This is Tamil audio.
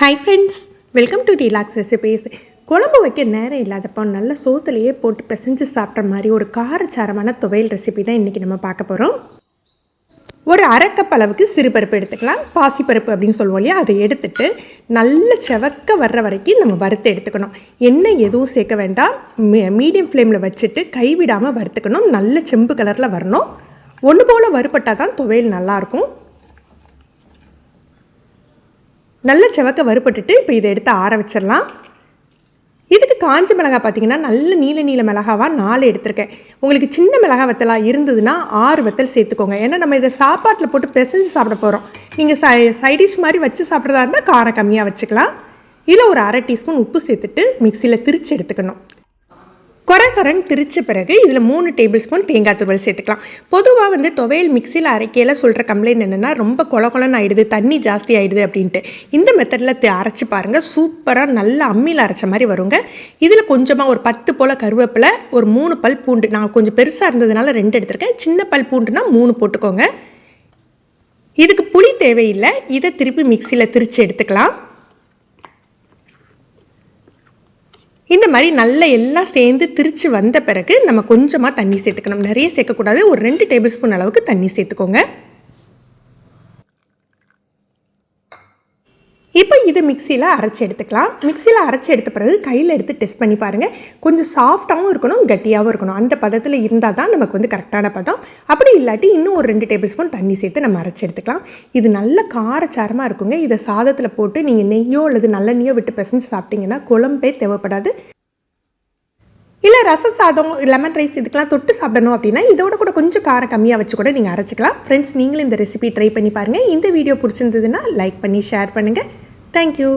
Hi friends welcome to relax recipes குழம்பு வைக்க நேரம் இல்லாதப்போ நல்ல சோத்துலேயே போட்டு பிசைஞ்சு சாப்பிட்ற மாதிரி ஒரு காரச்சாரமான துவையல் ரெசிபி தான் இன்றைக்கி நம்ம பார்க்க போகிறோம் ஒரு அரைக்கப் அளவுக்கு சிறுபருப்பு எடுத்துக்கலாம். பாசிப்பருப்பு அப்படின்னு சொல்லுவோம் இல்லையா? அதை எடுத்துட்டு நல்ல செவக்க வர்ற வரைக்கும் நம்ம வறுத்து எடுத்துக்கணும். எண்ணெய் எதுவும் சேர்க்க வேண்டாம். மீடியம் ஃப்ளேமில் வச்சுட்டு கைவிடாமல் வறுத்துக்கணும். நல்ல செம்பு கலரில் வரணும். ஒன்று போல் வறுப்பட்டால் தான் துவையல் நல்லாயிருக்கும் நல்ல செவக்க வறுப்பட்டுட்டு இப்போ இதை எடுத்து ஆற வச்சிடலாம். இதுக்கு காஞ்ச மிளகா பார்த்தீங்கன்னா நல்ல நீல நீல மிளகாவாக நாலு எடுத்திருக்கேன். உங்களுக்கு சின்ன மிளகா வத்தலாக இருந்ததுன்னா ஆறு வத்தல் சேர்த்துக்கோங்க. ஏன்னா நம்ம இதை சாப்பாட்டில் போட்டு பிசைஞ்சு சாப்பிட போகிறோம் நீங்கள் சை சைடிஷ் மாதிரி வச்சு சாப்பிட்றதா இருந்தால் காரம் கம்மியாக வச்சுக்கலாம். இதில் ஒரு அரை டீஸ்பூன் உப்பு சேர்த்துட்டு மிக்சியில் திரித்து எடுத்துக்கணும். கொரகரன் திரிச்ச பிறகு இதில் மூணு டேபிள் ஸ்பூன் தேங்காய் துருவல் சேர்த்துக்கலாம். பொதுவாக வந்து துவையல் மிக்சியில் அரைக்கையில் சொல்கிற கம்ப்ளைண்ட் என்னென்னா ரொம்ப கொல ஆகிடுது தண்ணி ஜாஸ்தி ஆகிடுது அப்படின்ட்டு. இந்த மெத்தடில் அரைச்சி பாருங்கள் சூப்பராக நல்ல அம்மியில் அரைச்ச மாதிரி வருங்க. இதில் கொஞ்சமாக ஒரு பத்து போல் கருவேப்பிலை ஒரு மூணு பல் பூண்டு நான் கொஞ்சம் பெருசாக இருந்ததுனால ரெண்டு எடுத்திருக்கேன். சின்ன பல் பூண்டுனா மூணு போட்டுக்கோங்க. இதுக்கு புளி தேவையில்லை. இதை திருப்பி மிக்சியில் திரித்து எடுத்துக்கலாம். இந்த மாதிரி நல்ல எல்லாம் சேர்ந்து திரிச்சு வந்த பிறகு நம்ம கொஞ்சமாக தண்ணி சேர்த்துக்கணும். நிறைய சேர்க்கக்கூடாது. ஒரு ரெண்டு டேபிள் ஸ்பூன் அளவுக்கு தண்ணி சேர்த்துக்கோங்க. இது மிக்சியில் அரைச்சி எடுத்துக்கலாம். மிக்சியில் அரைச்சி எடுத்த பிறகு கையில் எடுத்து டெஸ்ட் பண்ணி பாருங்கள் கொஞ்சம் சாஃப்டாகவும் இருக்கணும் கட்டியாகவும் இருக்கணும். அந்த பதத்தில் இருந்தால் தான் நமக்கு வந்து கரெக்டான பதம். அப்படி இல்லாட்டி இன்னும் ஒரு ரெண்டு டேபிள் ஸ்பூன் தண்ணி சேர்த்து நம்ம அரைச்சி எடுத்துக்கலாம். இது நல்ல காரச்சாரமாக இருக்குங்க. இதை சாதத்தில் போட்டு நீங்கள் நெய்யோ அல்லது நல்லெண்ணெயோ விட்டு பிசைஞ்சு சாப்பிட்டீங்கன்னா குழம்பே தேவைப்படாது. இல்லை ரச சாதம் லெமன் ரைஸ் இதுக்கெல்லாம் தொட்டு சாப்பிடணும் அப்படின்னா இதோட கூட கொஞ்சம் காரம் கம்மியாக வச்சு கூட நீங்கள் அரைச்சிக்கலாம். ஃப்ரெண்ட்ஸ் நீங்களும் இந்த ரெசிபி ட்ரை பண்ணி பாருங்கள் இந்த வீடியோ பிடிச்சிருந்ததுன்னா லைக் பண்ணி ஷேர் பண்ணுங்கள் தேங்க்யூ